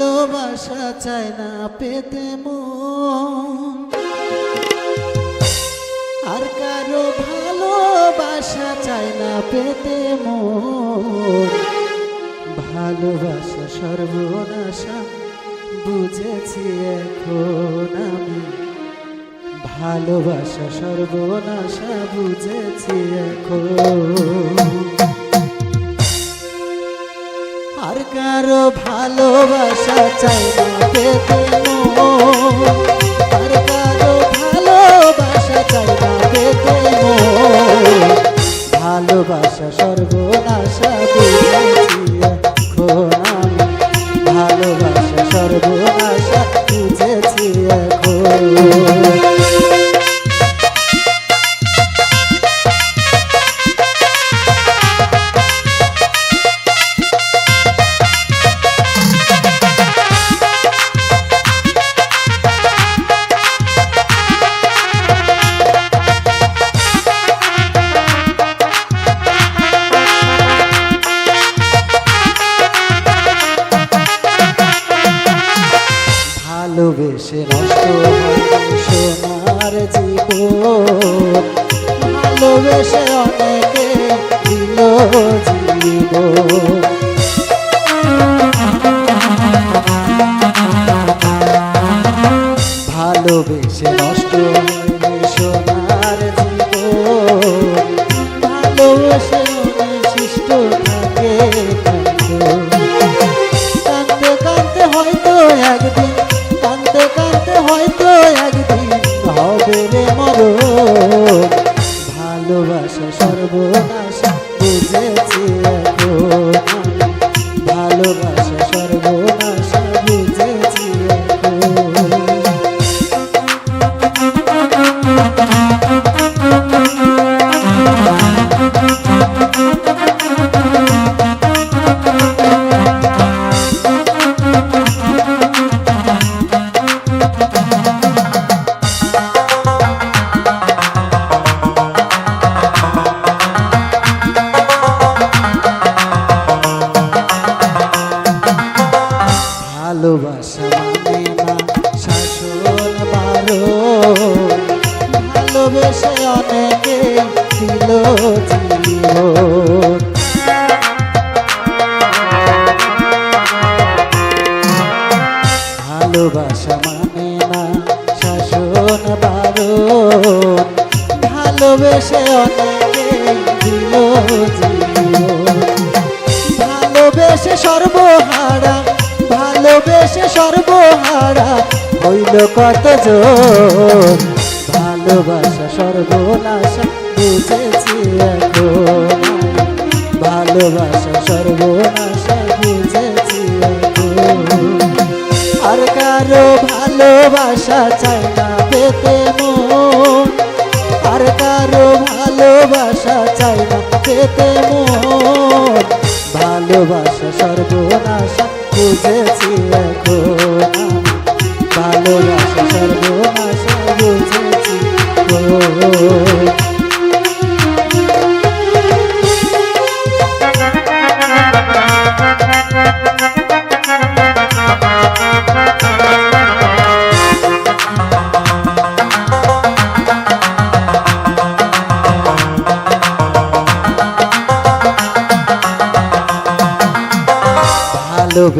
ভালোবাসা চাই না পেতে মন। আর কারও ভালোবাসা চাই না পেতে মন। ভালোবাসা সর্বনাশা বুঝেছি এখন আমি। ভালোবাসা সর্বনাশা বুঝেছি এখন। কারও ভালোবাসা চাই না পেতে আর কারও ভালোবাসা চাই না পেতে ভালোবাসা সর্বনাশা ভালোবেসে অনেকে দিল জীবন। ভালোবেসে নষ্ট সোনার জীবন। ভালোবেসে শিষ্ট থাকে সর্বহারা হইল কত জোর। ভালোবাসা সর্বনাশা বুঝেছি এখন। ভালোবাসা সর্বনাশা বুঝেছি আর কারও ভালোবাসা চাই না পেতে আর কারও ভালোবাসা চাই না পেতে ভালোবাসা সর্বনাশা বুঝেছি এখন। ভালোবাসা সর্বনাশা বুঝেছি এখন।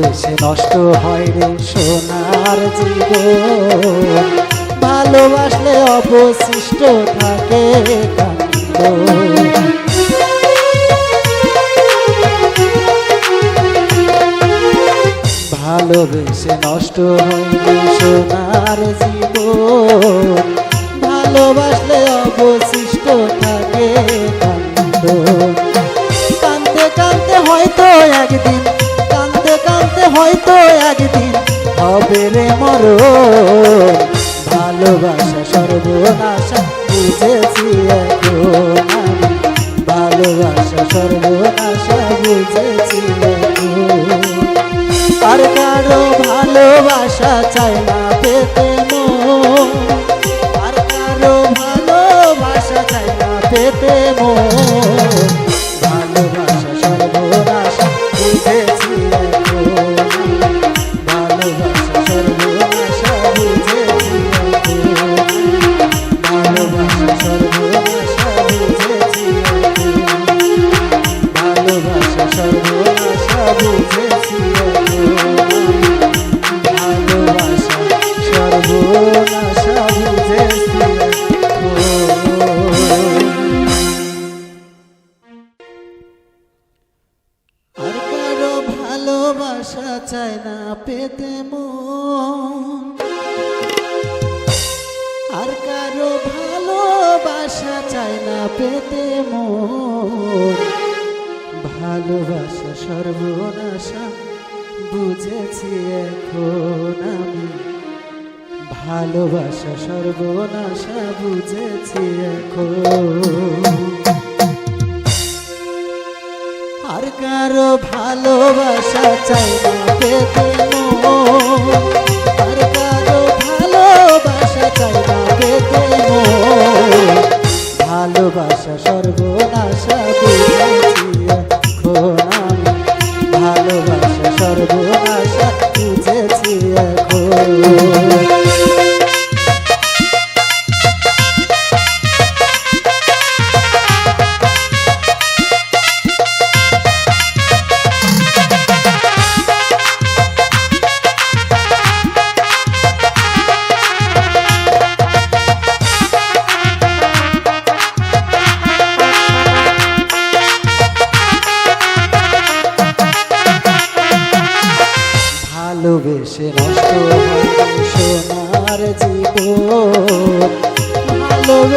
ভালোবেসে নষ্ট হয় রে সোনার জীবন। ভালোবাসলে অবশিষ্ট থাকে ভালোবেসে নষ্ট রে সোনার জীবন। ভালোবাসলে অবশিষ্ট থাকে মরণ ভালোবাসা সর্বনাশা, বুঝেছি ভালোবাসা সর্বনাশা, বুঝেছি আর কারও ভালোবাসা চাই না পেতে আর কারও ভালোবাসা চাই না পেতে মন। ভালোবাসা চায় না পেতে মন। আর কারও ভালোবাসা চায় না পেতে মন। ভালোবাসা সর্বনাশা বুঝেছি এখন আমি। ভালোবাসা সর্বনাশা বুঝেছি এখন। কারও ভালোবাসা চাই না পেতে। আর কারও ভালোবাসা চাই না পেতে মন।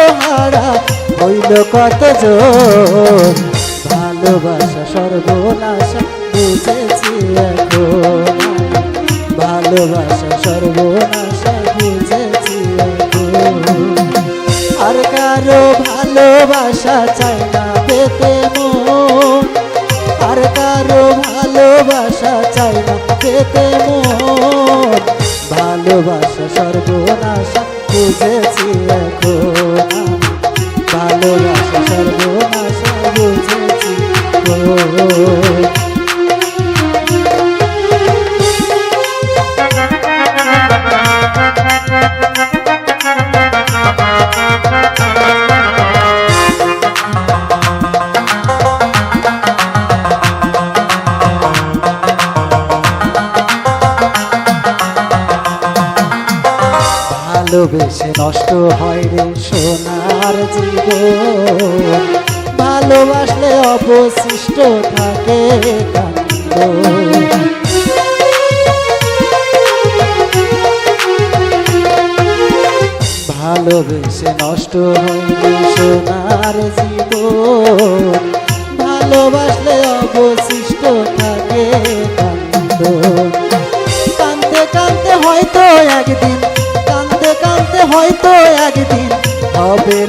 সর্বহারা হইল কত ভালোবাসা সর্বনাশা, বুঝেছি এখন। ভালোবাসা সর্বনাশা, বুঝেছি এখন। আর কারও ভালোবাসা চাই না পেতে মন। আর কারও ভালোবাসা চাই না পেতে মন। ভালোবাসা সর্বনাশা বুঝেছি এখন ভালোবাসা সর্বনাশা বুঝেছি এখন। নষ্ট হয় রে সোনার জীবন। ভালোবাসলে অবশিষ্ট থাকে ভালোবেসে নষ্ট হয়নি সোনার জীবন। ভালোবাসলে অবশিষ্ট থাকে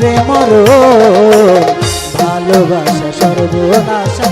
রে মর ভালোবাসা সর্বনাশা।